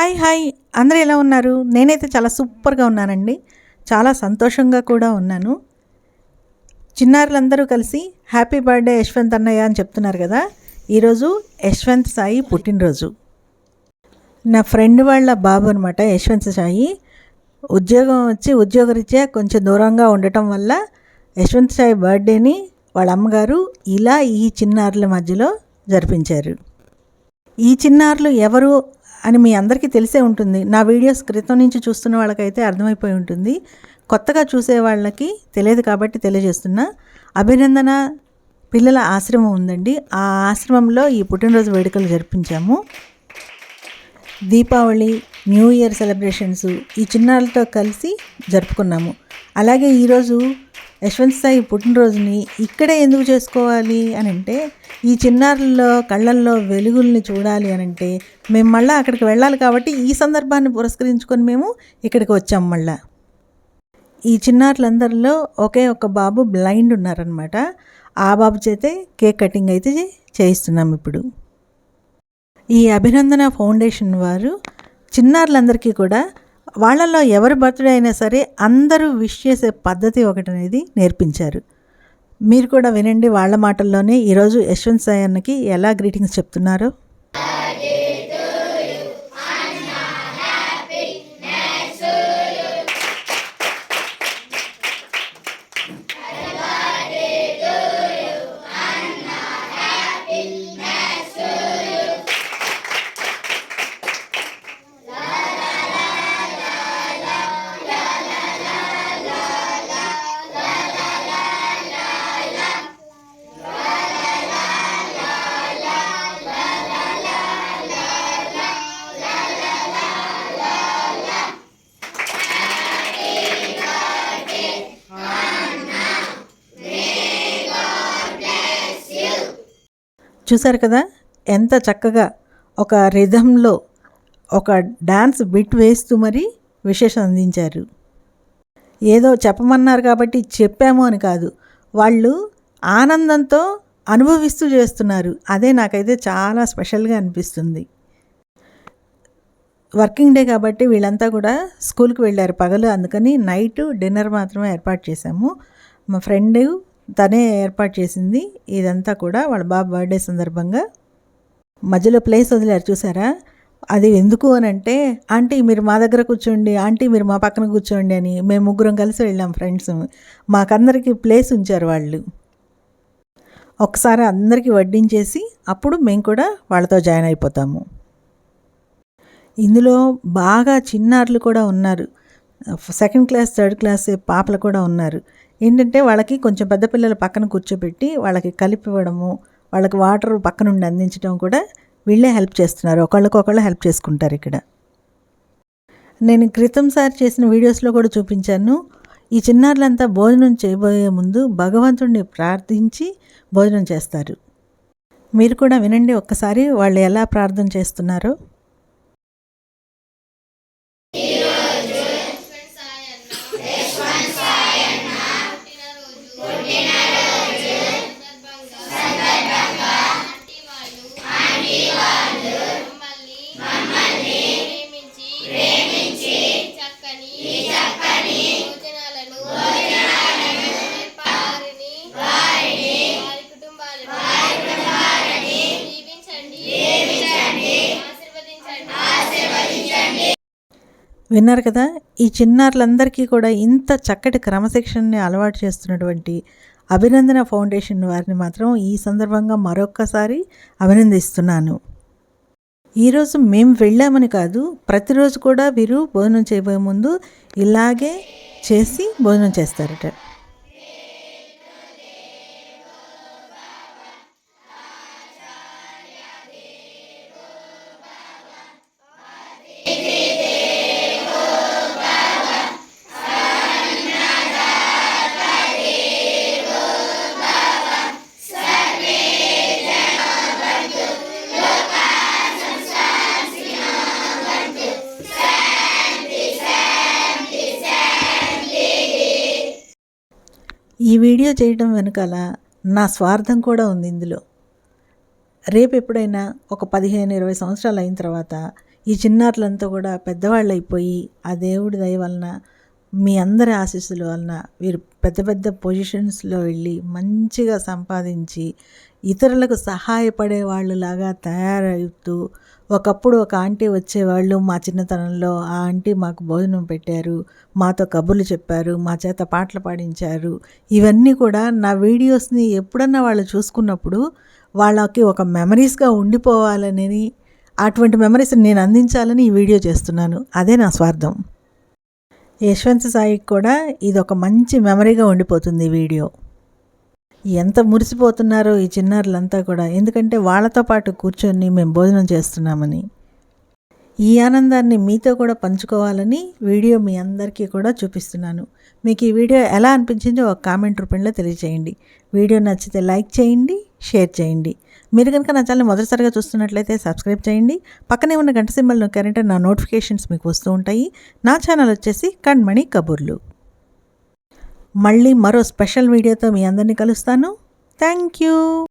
Hi hi. అందరూ ఎలా ఉన్నారు? నేనైతే చాలా సూపర్గా ఉన్నానండి. చాలా సంతోషంగా కూడా ఉన్నాను. చిన్నారులందరూ కలిసి హ్యాపీ బర్త్డే యశ్వంత్ అన్నయ్య అని చెప్తున్నారు కదా. ఈరోజు యశ్వంత్ సాయి పుట్టినరోజు. నా ఫ్రెండ్ వాళ్ళ బాబు అనమాట యశ్వంత్ సాయి. ఉద్యోగం వచ్చి ఉద్యోగరీత్యా కొంచెం దూరంగా ఉండటం వల్ల యశ్వంత్ సాయి బర్త్డేని వాళ్ళ అమ్మగారు ఇలా ఈ చిన్నారుల మధ్యలో జరిపించారు. ఈ చిన్నారులు ఎవరు అని మీ అందరికీ తెలిసే ఉంటుంది. నా వీడియోస్ క్రితం నుంచి చూస్తున్న వాళ్ళకైతే అర్థమైపోయి ఉంటుంది. కొత్తగా చూసే వాళ్ళకి తెలియదు కాబట్టి తెలియజేస్తున్నా. అభినందన పిల్లల ఆశ్రమం ఉందండి. ఆ ఆశ్రమంలో ఈ పుట్టినరోజు వేడుకలు జరిపించాము. దీపావళి న్యూ ఇయర్ సెలబ్రేషన్స్ ఈ చిన్నారులతో కలిసి జరుపుకున్నాము. అలాగే ఈరోజు యశ్వంత్ సాయి పుట్టినరోజుని ఇక్కడే ఎందుకు చేసుకోవాలి అని అంటే ఈ చిన్నారుల్లో కళ్ళల్లో వెలుగుల్ని చూడాలి అని అంటే మేము మళ్ళీ అక్కడికి వెళ్ళాలి కాబట్టి ఈ సందర్భాన్ని పురస్కరించుకొని మేము ఇక్కడికి వచ్చాం మళ్ళా. ఈ చిన్నారులందరిలో ఒకే ఒక బాబు బ్లైండ్ ఉన్నారనమాట ఆ బాబు చేతే కేక్ కటింగ్ అయితే చేయిస్తున్నాం ఇప్పుడు. ఈ అభినందన ఫౌండేషన్ వారు చిన్నారులందరికీ కూడా వాళ్ళల్లో ఎవరి బర్త్డే అయినా సరే అందరూ విష్ చేసే పద్ధతి ఒకటి అనేది నేర్పించారు. మీరు కూడా వినండి వాళ్ళ మాటల్లోనే ఈరోజు యశ్వంత్ సాయన్నకి ఎలా గ్రీటింగ్స్ చెప్తున్నారో. చూసారు కదా? ఎంత చక్కగా ఒక రిధంలో ఒక డాన్స్ బిట్ వేస్తూ మరి విశేషం అందించారు. ఏదో చెప్పమన్నారు కాబట్టి చెప్పాము అని కాదు. వాళ్ళు ఆనందంతో అనుభవిస్తూ చేస్తున్నారు. అదే నాకైతే చాలా స్పెషల్గా అనిపిస్తుంది. వర్కింగ్ డే కాబట్టి వీళ్ళంతా కూడా స్కూల్కి వెళ్ళారు పగలు. అందుకని నైట్ డిన్నర్ మాత్రమే ఏర్పాటు చేశాము. మా ఫ్రెండ్ తనే ఏర్పాటు చేసింది. ఇదంతా కూడా వాళ్ళ బాబు బర్త్డే సందర్భంగా. మధ్యలో ప్లేస్ వదిలేరు చూసారా? అది ఎందుకు అని అంటే ఆంటీ మీరు మా దగ్గర కూర్చోండి. ఆంటీ మీరు మా పక్కన కూర్చోండి అని మేము ముగ్గురం కలిసి వెళ్ళాం ఫ్రెండ్స్. మాకందరికీ ప్లేస్ ఉంచారు వాళ్ళు. ఒకసారి అందరికీ వడ్డించేసి అప్పుడు మేము కూడా వాళ్ళతో జాయిన్ అయిపోతాము. ఇందులో బాగా చిన్నారులు కూడా ఉన్నారు. సెకండ్ క్లాస్ థర్డ్ క్లాస్ పాపలు కూడా ఉన్నారు. ఏంటంటే వాళ్ళకి కొంచెం పెద్ద పిల్లల పక్కన కూర్చోబెట్టి వాళ్ళకి కలిపి ఇవ్వడము వాళ్ళకి వాటర్ పక్కనుండి అందించడం కూడా వీళ్ళే హెల్ప్ చేస్తున్నారు. ఒకళ్ళకొకళ్ళు హెల్ప్ చేసుకుంటారు ఇక్కడ. నేను క్రితం సార్ చేసిన వీడియోస్లో కూడా చూపించాను. ఈ చిన్నారులంతా భోజనం చేయబోయే ముందు భగవంతుడిని ప్రార్థించి భోజనం చేస్తారు. మీరు కూడా వినండి ఒక్కసారి వాళ్ళు ఎలా ప్రార్థన చేస్తున్నారో. విన్నారు కదా? ఈ చిన్నారులందరికీ కూడా ఇంత చక్కటి క్రమశిక్షణని అలవాటు చేస్తున్నటువంటి అభినందన ఫౌండేషన్ వారిని మాత్రం ఈ సందర్భంగా మరొక్కసారి అభినందిస్తున్నాను. ఈరోజు మేము వెళ్ళామని కాదు ప్రతిరోజు కూడా వీరు భోజనం చేయబోయే ముందు ఇలాగే చేసి భోజనం చేస్తారట. ఈ వీడియో చేయడం వెనకాల నా స్వార్థం కూడా ఉంది ఇందులో. రేపు ఎప్పుడైనా ఒక పదిహేను ఇరవై సంవత్సరాలు అయిన తర్వాత ఈ చిన్నారులంతా కూడా పెద్దవాళ్ళు అయిపోయి ఆ దేవుడి దయ వలన మీ అందరి ఆశీస్సుల వలన వీరు పెద్ద పెద్ద పొజిషన్స్లో వెళ్ళి మంచిగా సంపాదించి ఇతరులకు సహాయపడే వాళ్ళలాగా తయారవుతూ ఒకప్పుడు ఒక ఆంటీ వచ్చేవాళ్ళు మా చిన్నతనంలో. ఆ ఆంటీ మాకు భోజనం పెట్టారు మాతో కబుర్లు చెప్పారు మా చేత పాటలు పాడించారు. ఇవన్నీ కూడా నా వీడియోస్ని ఎప్పుడన్నా వాళ్ళు చూసుకున్నప్పుడు వాళ్ళకి ఒక మెమరీస్గా ఉండిపోవాలని అటువంటి మెమరీస్ నేను అందించాలని ఈ వీడియో చేస్తున్నాను. అదే నా స్వార్థం. యశ్వంత్ సాయికి కూడా ఇది ఒక మంచి మెమరీగా ఉండిపోతుంది ఈ వీడియో. ఎంత మురిసిపోతున్నారో ఈ చిన్నారులంతా కూడా. ఎందుకంటే వాళ్ళతో పాటు కూర్చొని మేము భోజనం చేస్తున్నామని. ఈ ఆనందాన్ని మీతో కూడా పంచుకోవాలని వీడియో మీ అందరికీ కూడా చూపిస్తున్నాను. మీకు ఈ వీడియో ఎలా అనిపించిందో ఒక కామెంట్ రూపంలో తెలియజేయండి. వీడియో నచ్చితే లైక్ చేయండి షేర్ చేయండి. మీరు కనుక నా ఛానల్ మొదటిసారిగా చూస్తున్నట్లయితే సబ్స్క్రైబ్ చేయండి. పక్కనే ఉన్న గంట సింబల్ నొక్కారంటే నా నోటిఫికేషన్స్ మీకు వస్తూ ఉంటాయి. నా ఛానల్ వచ్చేసి కణ్మణి కబుర్లు. మళ్ళీ మరో స్పెషల్ వీడియోతో మీ అందరినీ కలుస్తాను. Thank you.